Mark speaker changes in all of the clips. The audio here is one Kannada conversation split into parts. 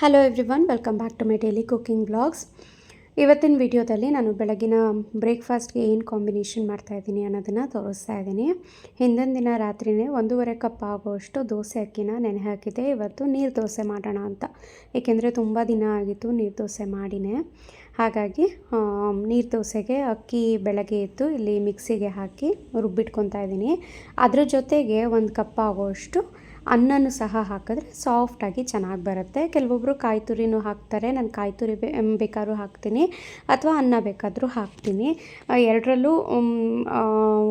Speaker 1: Hello everyone welcome back to my daily cooking blogs ಇವತ್ತಿನ ವಿಡಿಯೋದಲ್ಲಿ ನಾನು ಬೆಳಗಿನ ಬ್ರೇಕ್ಫಾಸ್ಟ್ಗೆ ಏನು ಕಾಂಬಿನೇಷನ್ ಮಾಡ್ತಾಯಿದ್ದೀನಿ ಅನ್ನೋದನ್ನು ತೋರಿಸ್ತಾ ಇದ್ದೀನಿ. ಹಿಂದಿನ ದಿನ ರಾತ್ರಿನೇ ಒಂದೂವರೆ ಕಪ್ ಆಗುವಷ್ಟು ದೋಸೆ ಅಕ್ಕಿನ ನೆನೆ ಹಾಕಿದ್ದೆ ಇವತ್ತು ನೀರು ದೋಸೆ ಮಾಡೋಣ ಅಂತ. ಏಕೆಂದರೆ ತುಂಬ ದಿನ ಆಗಿತ್ತು ನೀರು ದೋಸೆ ಮಾಡಿನೇ. ಹಾಗಾಗಿ ನೀರು ದೋಸೆಗೆ ಅಕ್ಕಿ ಬೆಳಗ್ಗೆ ಎದ್ದು ಇಲ್ಲಿ ಮಿಕ್ಸಿಗೆ ಹಾಕಿ ರುಬ್ಬಿಟ್ಕೊತಾ ಇದ್ದೀನಿ. ಅದ್ರ ಜೊತೆಗೆ ಒಂದು ಕಪ್ ಆಗುವಷ್ಟು ಅನ್ನನೂ ಸಹ ಹಾಕಿದ್ರೆ ಸಾಫ್ಟಾಗಿ ಚೆನ್ನಾಗಿ ಬರುತ್ತೆ. ಕೆಲವೊಬ್ಬರು ಕಾಯಿ ತುರಿನೂ ಹಾಕ್ತಾರೆ. ನಾನು ಕಾಯಿ ತುರಿ ಬೇ ಬೇಕಾದ್ರೂ ಹಾಕ್ತೀನಿ. ಅಥವಾ ಅನ್ನ ಬೇಕಾದರೂ ಹಾಕ್ತೀನಿ. ಎರಡರಲ್ಲೂ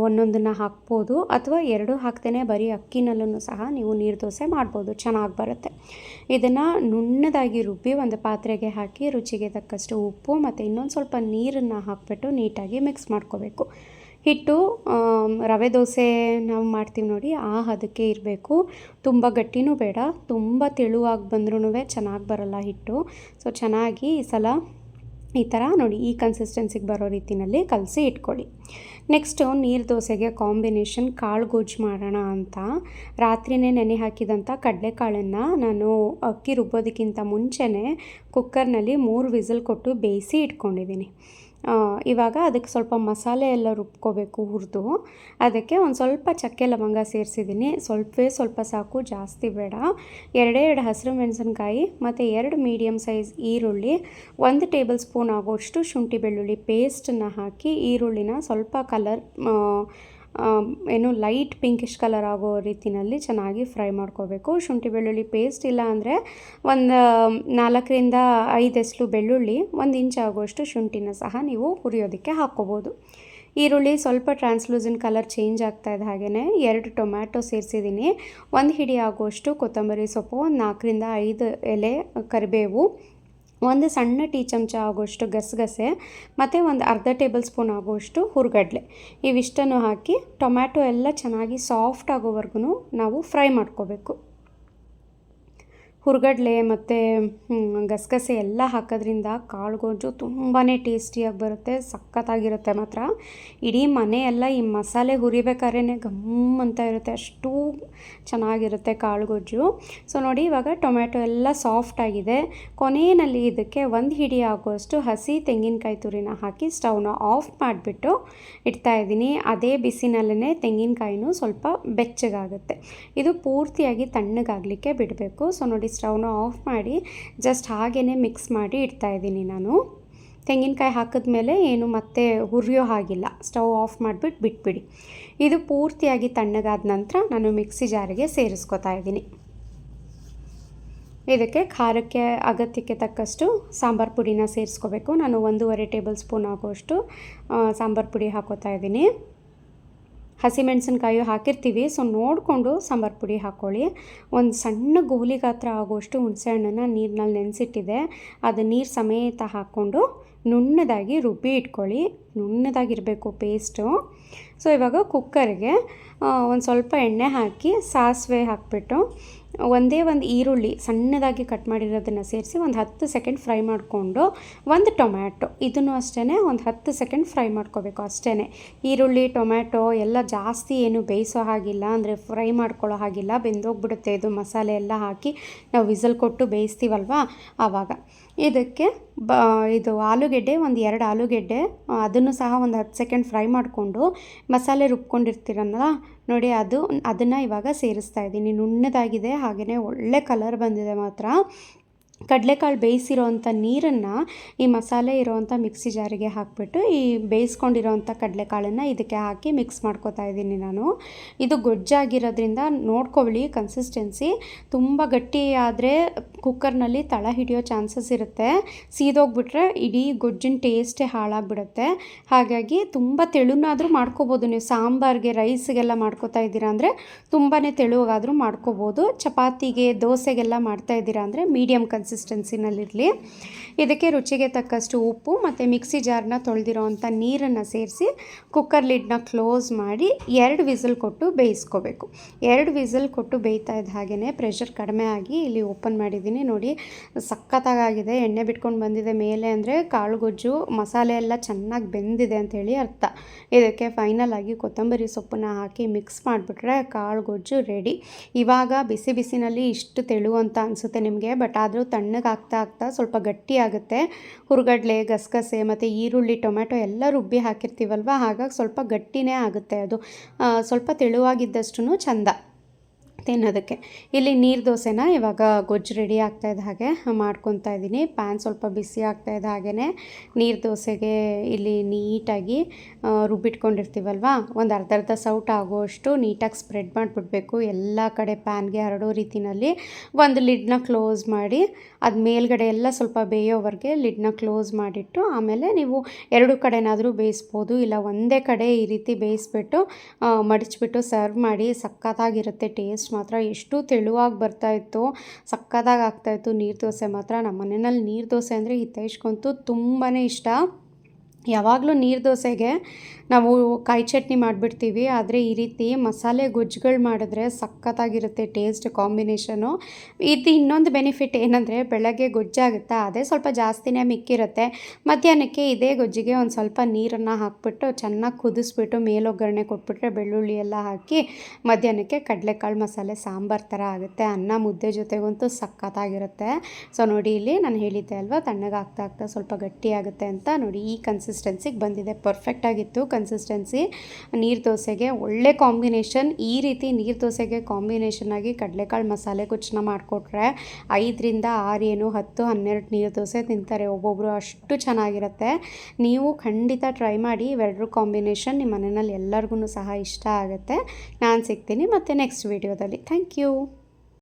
Speaker 1: ಒಂದೊಂದನ್ನು ಹಾಕ್ಬೋದು. ಅಥವಾ ಎರಡು ಹಾಕ್ತೇನೆ. ಬರೀ ಅಕ್ಕಿನಲ್ಲೂ ಸಹ ನೀವು ನೀರು ದೋಸೆ ಮಾಡ್ಬೋದು. ಚೆನ್ನಾಗಿ ಬರುತ್ತೆ. ಇದನ್ನು ನುಣ್ಣದಾಗಿ ರುಬ್ಬಿ ಒಂದು ಪಾತ್ರೆಗೆ ಹಾಕಿ ರುಚಿಗೆ ತಕ್ಕಷ್ಟು ಉಪ್ಪು ಮತ್ತು ಇನ್ನೊಂದು ಸ್ವಲ್ಪ ನೀರನ್ನು ಹಾಕಿಬಿಟ್ಟು ನೀಟಾಗಿ ಮಿಕ್ಸ್ ಮಾಡ್ಕೋಬೇಕು. ಹಿಟ್ಟು ರವೆ ದೋಸೆ ನಾವು ಮಾಡ್ತೀವಿ ನೋಡಿ, ಆ ಹದಕ್ಕೆ ಇರಬೇಕು. ತುಂಬ ಗಟ್ಟಿನೂ ಬೇಡ, ತುಂಬ ತೆಳುವಾಗಿ ಬಂದ್ರೂ ಚೆನ್ನಾಗಿ ಬರಲ್ಲ ಹಿಟ್ಟು. ಸೊ ಚೆನ್ನಾಗಿ ಈ ಸಲ ಈ ಥರ ನೋಡಿ, ಈ ಕನ್ಸಿಸ್ಟೆನ್ಸಿಗೆ ಬರೋ ರೀತಿಯಲ್ಲಿ ಕಲಸಿ ಇಟ್ಕೊಳ್ಳಿ. ನೆಕ್ಸ್ಟು ನೀರು ದೋಸೆಗೆ ಕಾಂಬಿನೇಷನ್ ಕಾಳು ಗೊಜ್ಜು ಮಾಡೋಣ ಅಂತ. ರಾತ್ರಿನೇ ನೆನೆ ಹಾಕಿದಂಥ ಕಡಲೆಕಾಳನ್ನು ನಾನು ಅಕ್ಕಿ ರುಬ್ಬೋದಕ್ಕಿಂತ ಮುಂಚೆನೇ ಕುಕ್ಕರ್ನಲ್ಲಿ ಮೂರು ವಿಸಿಲ್ ಕೊಟ್ಟು ಬೇಯಿಸಿ ಇಟ್ಕೊಂಡಿದ್ದೀನಿ ಇವಾಗ ಅದಕ್ಕೆ ಸ್ವಲ್ಪ ಮಸಾಲೆ ಎಲ್ಲ ರುಬ್ಕೋಬೇಕು ಹುರಿದು. ಅದಕ್ಕೆ ಒಂದು ಸ್ವಲ್ಪ ಚಕ್ಕೆ ಲವಂಗ ಸೇರಿಸಿದ್ದೀನಿ. ಸ್ವಲ್ಪವೇ ಸ್ವಲ್ಪ ಸಾಕು, ಜಾಸ್ತಿ ಬೇಡ. ಎರಡೇ ಎರಡು ಹಸಿರು ಮೆಣಸಿನ್ಕಾಯಿ ಮತ್ತು ಎರಡು ಮೀಡಿಯಮ್ ಸೈಜ್ ಈರುಳ್ಳಿ, ಒಂದು ಟೇಬಲ್ ಸ್ಪೂನ್ ಆಗೋಷ್ಟು ಶುಂಠಿ ಬೆಳ್ಳುಳ್ಳಿ ಪೇಸ್ಟನ್ನು ಹಾಕಿ ಈರುಳ್ಳಿನ ಸ್ವಲ್ಪ ಕಲರ್ ಏನು ಲೈಟ್ ಪಿಂಕಿಶ್ ಕಲರ್ ಆಗೋ ರೀತಿಯಲ್ಲಿ ಚೆನ್ನಾಗಿ ಫ್ರೈ ಮಾಡ್ಕೋಬೇಕು. ಶುಂಠಿ ಬೆಳ್ಳುಳ್ಳಿ ಪೇಸ್ಟ್ ಇಲ್ಲ ಅಂದರೆ ಒಂದು ನಾಲ್ಕರಿಂದ ಐದು ಎಸ್ಲು ಬೆಳ್ಳುಳ್ಳಿ, ಒಂದು ಇಂಚ್ ಆಗುವಷ್ಟು ಶುಂಠಿನ ಸಹ ನೀವು ಹುರಿಯೋದಕ್ಕೆ ಹಾಕ್ಕೋಬೋದು. ಈರುಳ್ಳಿ ಸ್ವಲ್ಪ ಟ್ರಾನ್ಸ್ಲೂಸನ್ ಕಲರ್ ಚೇಂಜ್ ಆಗ್ತಾ ಇದೆ ಹಾಗೆಯೇ ಎರಡು ಟೊಮ್ಯಾಟೊ ಸೇರಿಸಿದ್ದೀನಿ. ಒಂದು ಹಿಡಿ ಆಗುವಷ್ಟು ಕೊತ್ತಂಬರಿ ಸೊಪ್ಪು, ಒಂದು ನಾಲ್ಕರಿಂದ ಐದು ಎಲೆ ಕರಿಬೇವು ಒಂದು ಸಣ್ಣ ಟೀ ಚಮಚ ಆಗುವಷ್ಟು ಗಸಗಸೆ, ಮತ್ತು ಒಂದು ಅರ್ಧ ಟೇಬಲ್ ಸ್ಪೂನ್ ಆಗುವಷ್ಟು ಹುರ್ಗಡ್ಲೆ. ಇವಿಷ್ಟನ್ನು ಹಾಕಿ ಟೊಮ್ಯಾಟೊ ಎಲ್ಲ ಚೆನ್ನಾಗಿ ಸಾಫ್ಟ್ ಆಗೋವರೆಗೂ ನಾವು ಫ್ರೈ ಮಾಡ್ಕೋಬೇಕು. ಹುರ್ಗಡ್ಲೆ ಮತ್ತು ಗಸಗಸೆ ಎಲ್ಲ ಹಾಕೋದ್ರಿಂದ ಕಾಳು ಗೊಜ್ಜು ತುಂಬಾ ಟೇಸ್ಟಿಯಾಗಿ ಬರುತ್ತೆ, ಸಖತ್ತಾಗಿರುತ್ತೆ ಮಾತ್ರ. ಇಡೀ ಮನೆಯೆಲ್ಲ ಈ ಮಸಾಲೆ ಹುರಿಬೇಕಾದ್ರೇ ಘಮ್ ಅಂತ ಇರುತ್ತೆ, ಅಷ್ಟು ಚೆನ್ನಾಗಿರುತ್ತೆ ಕಾಳು ಗೊಜ್ಜು ಸೊ ನೋಡಿ, ಇವಾಗ ಟೊಮ್ಯಾಟೊ ಎಲ್ಲ ಸಾಫ್ಟ್ ಆಗಿದೆ. ಕೊನೆಯಲ್ಲಿ ಇದಕ್ಕೆ ಒಂದು ಹಿಡಿ ಆಗುವಷ್ಟು ಹಸಿ ತೆಂಗಿನಕಾಯಿ ತುರಿನ ಹಾಕಿ ಸ್ಟವ್ನ ಆಫ್ ಮಾಡಿಬಿಟ್ಟು ಇಡ್ತಾ ಇದ್ದೀನಿ. ಅದೇ ಬಿಸಿನಲ್ಲೇ ತೆಂಗಿನಕಾಯಿನೂ ಸ್ವಲ್ಪ ಬೆಚ್ಚಗಾಗುತ್ತೆ. ಇದು ಪೂರ್ತಿಯಾಗಿ ತಣ್ಣಗಾಗಲಿಕ್ಕೆ ಬಿಡಬೇಕು. ಸೊ ನೋಡಿ ಸ್ಟವ್ನ ಆಫ್ ಮಾಡಿ ಜಸ್ಟ್ ಹಾಗೇ ಮಿಕ್ಸ್ ಮಾಡಿ ಇಡ್ತಾಯಿದ್ದೀನಿ ನಾನು. ತೆಂಗಿನಕಾಯಿ ಹಾಕಿದ್ಮೇಲೆ ಏನು ಮತ್ತೆ ಹುರಿಯೋ ಹಾಗಿಲ್ಲ. ಸ್ಟವ್ ಆಫ್ ಮಾಡಿಬಿಟ್ಟು ಬಿಟ್ಬಿಡಿ. ಇದು ಪೂರ್ತಿಯಾಗಿ ತಣ್ಣಗಾದ ನಂತರ ನಾನು ಮಿಕ್ಸಿ ಜಾರಿಗೆ ಸೇರಿಸ್ಕೊತಾ ಇದ್ದೀನಿ. ಇದಕ್ಕೆ ಖಾರಕ್ಕೆ ಅಗತ್ಯಕ್ಕೆ ತಕ್ಕಷ್ಟು ಸಾಂಬಾರು ಪುಡಿನ ಸೇರಿಸ್ಕೋಬೇಕು. ನಾನು ಒಂದೂವರೆ ಟೇಬಲ್ ಸ್ಪೂನ್ ಆಗೋಷ್ಟು ಸಾಂಬಾರು ಪುಡಿ ಹಾಕೋತಾ ಇದ್ದೀನಿ. ಹಸಿಮೆಣಸಿನ್ಕಾಯಿ ಹಾಕಿರ್ತೀವಿ. ಸೊ ನೋಡಿಕೊಂಡು ಸಾಂಬಾರು ಪುಡಿ ಹಾಕ್ಕೊಳ್ಳಿ ಒಂದು ಸಣ್ಣ ಗೋಲಿ ಗಾತ್ರ ಆಗುವಷ್ಟು ಹುಣಸೆಹಣ್ಣನ್ನು ನೀರಿನಲ್ಲಿ ನೆನೆಸಿಟ್ಟಿದೆ. ಅದು ನೀರು ಸಮೇತ ಹಾಕ್ಕೊಂಡು ನುಣ್ಣದಾಗಿ ರುಬ್ಬಿ ಇಟ್ಕೊಳ್ಳಿ. ನುಣ್ಣದಾಗಿರಬೇಕು ಪೇಸ್ಟು ಸೊ ಇವಾಗ ಕುಕ್ಕರ್ಗೆ ಒಂದು ಸ್ವಲ್ಪ ಎಣ್ಣೆ ಹಾಕಿ ಸಾಸಿವೆ ಹಾಕಿಬಿಟ್ಟು ಒಂದೇ ಒಂದು ಈರುಳ್ಳಿ ಸಣ್ಣದಾಗಿ ಕಟ್ ಮಾಡಿರೋದನ್ನು ಸೇರಿಸಿ ಒಂದು ಹತ್ತು ಸೆಕೆಂಡ್ ಫ್ರೈ ಮಾಡಿಕೊಂಡು ಒಂದು ಟೊಮ್ಯಾಟೊ. ಇದನ್ನು ಅಷ್ಟೇ ಒಂದು ಹತ್ತು ಸೆಕೆಂಡ್ ಫ್ರೈ ಮಾಡ್ಕೋಬೇಕು ಅಷ್ಟೇ ಈರುಳ್ಳಿ, ಟೊಮ್ಯಾಟೊ ಎಲ್ಲ ಜಾಸ್ತಿ ಏನು ಬೇಯಿಸೋ ಹಾಗಿಲ್ಲ. ಅಂದರೆ ಫ್ರೈ ಮಾಡ್ಕೊಳ್ಳೋ ಹಾಗಿಲ್ಲ. ಬೆಂದೋಗ್ಬಿಡುತ್ತೆ. ಇದು ಮಸಾಲೆ ಎಲ್ಲ ಹಾಕಿ ನಾವು ವಿಸಲ್ ಕೊಟ್ಟು ಬೇಯಿಸ್ತೀವಲ್ವ? ಆವಾಗ. ಇದಕ್ಕೆ ಬ, ಇದು ಆಲೂಗೆಡ್ಡೆ, ಒಂದು ಎರಡು ಆಲೂಗೆಡ್ಡೆ ಅದನ್ನು ಸಹ ಒಂದು ಹತ್ತು ಸೆಕೆಂಡ್ ಫ್ರೈ ಮಾಡಿಕೊಂಡು ಮಸಾಲೆ ರುಬ್ಕೊಂಡಿರ್ತೀರಲ್ಲ ನೋಡಿ, ಅದು, ಅದನ್ನು ಇವಾಗ ಸೇರಿಸ್ತಾ ಇದ್ದೀನಿ. ನುಣ್ಣದಾಗಿದೆ ಹಾಗೆಯೇ ಒಳ್ಳೆ ಕಲರ್ ಬಂದಿದೆ ಮಾತ್ರ. ಕಡಲೆಕಾಳು ಬೇಯಿಸಿರೋವಂಥ ನೀರನ್ನು ಈ ಮಸಾಲೆ ಇರೋವಂಥ ಮಿಕ್ಸಿ ಜಾರಿಗೆ ಹಾಕಿಬಿಟ್ಟು ಈ ಬೇಯಿಸ್ಕೊಂಡಿರೋವಂಥ ಕಡಲೆಕಾಳನ್ನು ಇದಕ್ಕೆ ಹಾಕಿ ಮಿಕ್ಸ್ ಮಾಡ್ಕೋತಾ ಇದ್ದೀನಿ ನಾನು. ಇದು ಗೊಜ್ಜಾಗಿರೋದ್ರಿಂದ ನೋಡ್ಕೊಳ್ಳಿ ಕನ್ಸಿಸ್ಟೆನ್ಸಿ ತುಂಬ ಗಟ್ಟಿ ಆದರೆ ಕುಕ್ಕರ್ನಲ್ಲಿ ತಳ ಹಿಡಿಯೋ ಚಾನ್ಸಸ್ ಇರುತ್ತೆ. ಸೀದೋಗ್ಬಿಟ್ರೆ ಇಡೀ ಗೊಜ್ಜಿನ ಟೇಸ್ಟೇ ಹಾಳಾಗ್ಬಿಡುತ್ತೆ. ಹಾಗಾಗಿ ತುಂಬ ತೆಳುನಾದರೂ ಮಾಡ್ಕೋಬೋದು ನೀವು. ಸಾಂಬಾರಿಗೆ ರೈಸ್ಗೆಲ್ಲ ಮಾಡ್ಕೋತಾ ಇದ್ದೀರಾ ಅಂದರೆ ತುಂಬಾ ತೆಳುವಾಗಾದರೂ ಮಾಡ್ಕೋಬೋದು. ಚಪಾತಿಗೆ, ದೋಸೆಗೆಲ್ಲ ಮಾಡ್ತಾ ಇದ್ದೀರಾ ಅಂದರೆ ಮೀಡಿಯಮ್ ಕನ್ಸಿಸ್ ಕನ್ಸಿಸ್ಟೆನ್ಸಿನಲ್ಲಿರಲಿ ಇದಕ್ಕೆ ರುಚಿಗೆ ತಕ್ಕಷ್ಟು ಉಪ್ಪು ಮತ್ತು ಮಿಕ್ಸಿ ಜಾರ್ನ ತೊಳೆದಿರೋ ಅಂಥ ನೀರನ್ನು ಸೇರಿಸಿ ಕುಕ್ಕರ್ ಲಿಡ್ನ ಕ್ಲೋಸ್ ಮಾಡಿ ಎರಡು ವಿಸಲ್ ಕೊಟ್ಟು ಬೇಯಿಸ್ಕೋಬೇಕು. ಎರಡು ವಿಸಲ್ ಕೊಟ್ಟು ಬೇಯ್ತಾ ಇದ್ದ ಹಾಗೆಯೇ ಪ್ರೆಷರ್ ಕಡಿಮೆ ಆಗಿ ಇಲ್ಲಿ ಓಪನ್ ಮಾಡಿದ್ದೀನಿ. ನೋಡಿ ಸಖತ್ತಾಗಿದೆ ಎಣ್ಣೆ ಬಿಟ್ಕೊಂಡು ಬಂದಿದೆ ಮೇಲೆ ಅಂದರೆ ಕಾಳು ಗೊಜ್ಜು, ಮಸಾಲೆ ಎಲ್ಲ ಚೆನ್ನಾಗಿ ಬೆಂದಿದೆ ಅಂಥೇಳಿ ಅರ್ಥ. ಇದಕ್ಕೆ ಫೈನಲ್ ಆಗಿ ಕೊತ್ತಂಬರಿ ಸೊಪ್ಪನ್ನ ಹಾಕಿ ಮಿಕ್ಸ್ ಮಾಡಿಬಿಟ್ರೆ ಕಾಳು ಗೊಜ್ಜು ರೆಡಿ ಇವಾಗ ಬಿಸಿ ಬಿಸಿನಲ್ಲಿ ಇಷ್ಟು ತೆಳು ಅಂತ ಅನಿಸುತ್ತೆ ನಿಮಗೆ ಬಟ್ ಆದರೂ ತಣ್ಣಗೆ ಆಗ್ತಾ ಆಗ್ತಾ ಸ್ವಲ್ಪ ಗಟ್ಟಿ ಆಗುತ್ತೆ. ಹುರುಗಡ್ಲೆ, ಗಸಗಸೆ ಮತ್ತು ಈರುಳ್ಳಿ ಟೊಮೆಟೊ ಎಲ್ಲ ರುಬ್ಬಿ ಹಾಕಿರ್ತೀವಲ್ವ? ಹಾಗಾಗಿ ಸ್ವಲ್ಪ ಗಟ್ಟಿನೇ ಆಗುತ್ತೆ ಅದು. ಸ್ವಲ್ಪ ತೆಳುವಾಗಿದ್ದಷ್ಟು ಚಂದ. ತಿನ್ನೋದಕ್ಕೆ ಇಲ್ಲಿ ನೀರು ದೋಸೆನ ಇವಾಗ ಗೊಜ್ಜು ರೆಡಿ ಆಗ್ತಾ ಇದ್ದ ಹಾಗೆ ಮಾಡ್ಕೊತಾ ಇದ್ದೀನಿ. ಪ್ಯಾನ್ ಸ್ವಲ್ಪ ಬಿಸಿ ಆಗ್ತಾ ಇದ್ದ ಹಾಗೆಯೇ ನೀರು ದೋಸೆಗೆ ಇಲ್ಲಿ ನೀಟಾಗಿ ರುಬ್ಬಿಟ್ಕೊಂಡಿರ್ತೀವಲ್ವಾ? ಒಂದು ಅರ್ಧ ಅರ್ಧ ಸೌಟ್ ಆಗೋಷ್ಟು ನೀಟಾಗಿ ಸ್ಪ್ರೆಡ್ ಮಾಡಿಬಿಡ್ಬೇಕು. ಎಲ್ಲ ಕಡೆ ಪ್ಯಾನ್ಗೆ ಹರಡೋ ರೀತಿನಲ್ಲಿ ಒಂದು ಲಿಡ್ನ ಕ್ಲೋಸ್ ಮಾಡಿ, ಅದು ಮೇಲ್ಗಡೆ ಎಲ್ಲ ಸ್ವಲ್ಪ ಬೇಯೋವರೆಗೆ ಲಿಡ್ನ ಕ್ಲೋಸ್ ಮಾಡಿಟ್ಟು, ಆಮೇಲೆ ನೀವು ಎರಡು ಕಡೆನಾದರೂ ಬೇಯಿಸ್ಬೋದು. ಇಲ್ಲ ಒಂದೇ ಕಡೆ ಈ ರೀತಿ ಬೇಯಿಸ್ಬಿಟ್ಟು ಮಡಚಿಬಿಟ್ಟು ಸರ್ವ್ ಮಾಡಿ ಸಖತ್ತಾಗಿರುತ್ತೆ ಟೇಸ್ಟ್ ಮಾತ್ರ ಎಷ್ಟು ತೆಳುವಾಗಿ ಬರ್ತಾ ಇತ್ತು, ಸಕ್ಕತ್ತಾಗಿ ಆಗ್ತಾ ಇತ್ತು ನೀರು ದೋಸೆ ಮಾತ್ರ. ನಮ್ಮ ಮನೆಯಲ್ಲಿ ನೀರು ದೋಸೆ ಅಂದರೆ ಹಿತೈಷ್ಕಂತೂ ತುಂಬಾ ಇಷ್ಟ. ಯಾವಾಗಲೂ ನೀರು ದೋಸೆಗೆ ನಾವು ಕಾಯಿ ಚಟ್ನಿ ಮಾಡಿಬಿಡ್ತೀವಿ, ಆದರೆ ಈ ರೀತಿ ಮಸಾಲೆ ಗೊಜ್ಜುಗಳು ಮಾಡಿದ್ರೆ ಸಖತ್ತಾಗಿರುತ್ತೆ ಟೇಸ್ಟ್ ಕಾಂಬಿನೇಷನು. ಇದು ಇನ್ನೊಂದು ಬೆನಿಫಿಟ್ ಏನಂದರೆ ಬೆಳಗ್ಗೆ ಗೊಜ್ಜಾಗುತ್ತಾ ಅದೇ ಸ್ವಲ್ಪ ಜಾಸ್ತಿನೇ ಮಿಕ್ಕಿರುತ್ತೆ. ಮಧ್ಯಾಹ್ನಕ್ಕೆ ಇದೇ ಗೊಜ್ಜಿಗೆ ಒಂದು ಸ್ವಲ್ಪ ನೀರನ್ನು ಹಾಕ್ಬಿಟ್ಟು ಚೆನ್ನಾಗಿ ಕುದಿಸ್ಬಿಟ್ಟು ಮೇಲೊಗ್ಗರಣೆ ಕೊಟ್ಬಿಟ್ರೆ ಬೆಳ್ಳುಳ್ಳಿ ಎಲ್ಲ ಹಾಕಿ ಮಧ್ಯಾಹ್ನಕ್ಕೆ ಕಡಲೆಕಾಳು ಮಸಾಲೆ ಸಾಂಬಾರು ಥರ ಆಗುತ್ತೆ. ಅನ್ನ ಮುದ್ದೆ ಜೊತೆಗಂತೂ ಸಖತ್ತಾಗಿರುತ್ತೆ. ಸೊ ನೋಡಿ ಇಲ್ಲಿ ನಾನು ಹೇಳಿದ್ದೆ ಅಲ್ವಾ ತಣ್ಣಗೆ ಆಗ್ತಾ ಸ್ವಲ್ಪ ಗಟ್ಟಿಯಾಗುತ್ತೆ ಅಂತ ನೋಡಿ ಈ ಕನ್ಸಿಸ್ಟೆನ್ಸಿಗೆ ಬಂದಿದೆ. ಪರ್ಫೆಕ್ಟ್ ಆಗಿತ್ತು. ಕನ್ಸಿಸ್ಟೆನ್ಸಿ ನೀರು ದೋಸೆಗೆ ಒಳ್ಳೆ ಕಾಂಬಿನೇಷನ್ ಈ ರೀತಿ ನೀರು ದೋಸೆಗೆ ಕಾಂಬಿನೇಷನ್ ಆಗಿ ಕಡಲೆಕಾಳು ಮಸಾಲೆ ಕುಚ್ಚನ ಮಾಡಿಕೊಟ್ರೆ ಐದರಿಂದ ಆರು ಏನು, ಹತ್ತು, ಹನ್ನೆರಡು ನೀರು ದೋಸೆ ತಿಂತಾರೆ. ಒಬ್ಬೊಬ್ಬರು ಅಷ್ಟು ಚೆನ್ನಾಗಿರುತ್ತೆ. ನೀವು ಖಂಡಿತ ಟ್ರೈ ಮಾಡಿ ಇವೆರಡರ ಕಾಂಬಿನೇಷನ್ ನಿಮ್ಮ ಮನೆಯಲ್ಲಿ ಎಲ್ಲರಿಗೂ ಸಹ ಇಷ್ಟ ಆಗುತ್ತೆ. ನಾನು ಸಿಗ್ತೀನಿ ಮತ್ತು ನೆಕ್ಸ್ಟ್ ವೀಡಿಯೋದಲ್ಲಿ ಥ್ಯಾಂಕ್ ಯು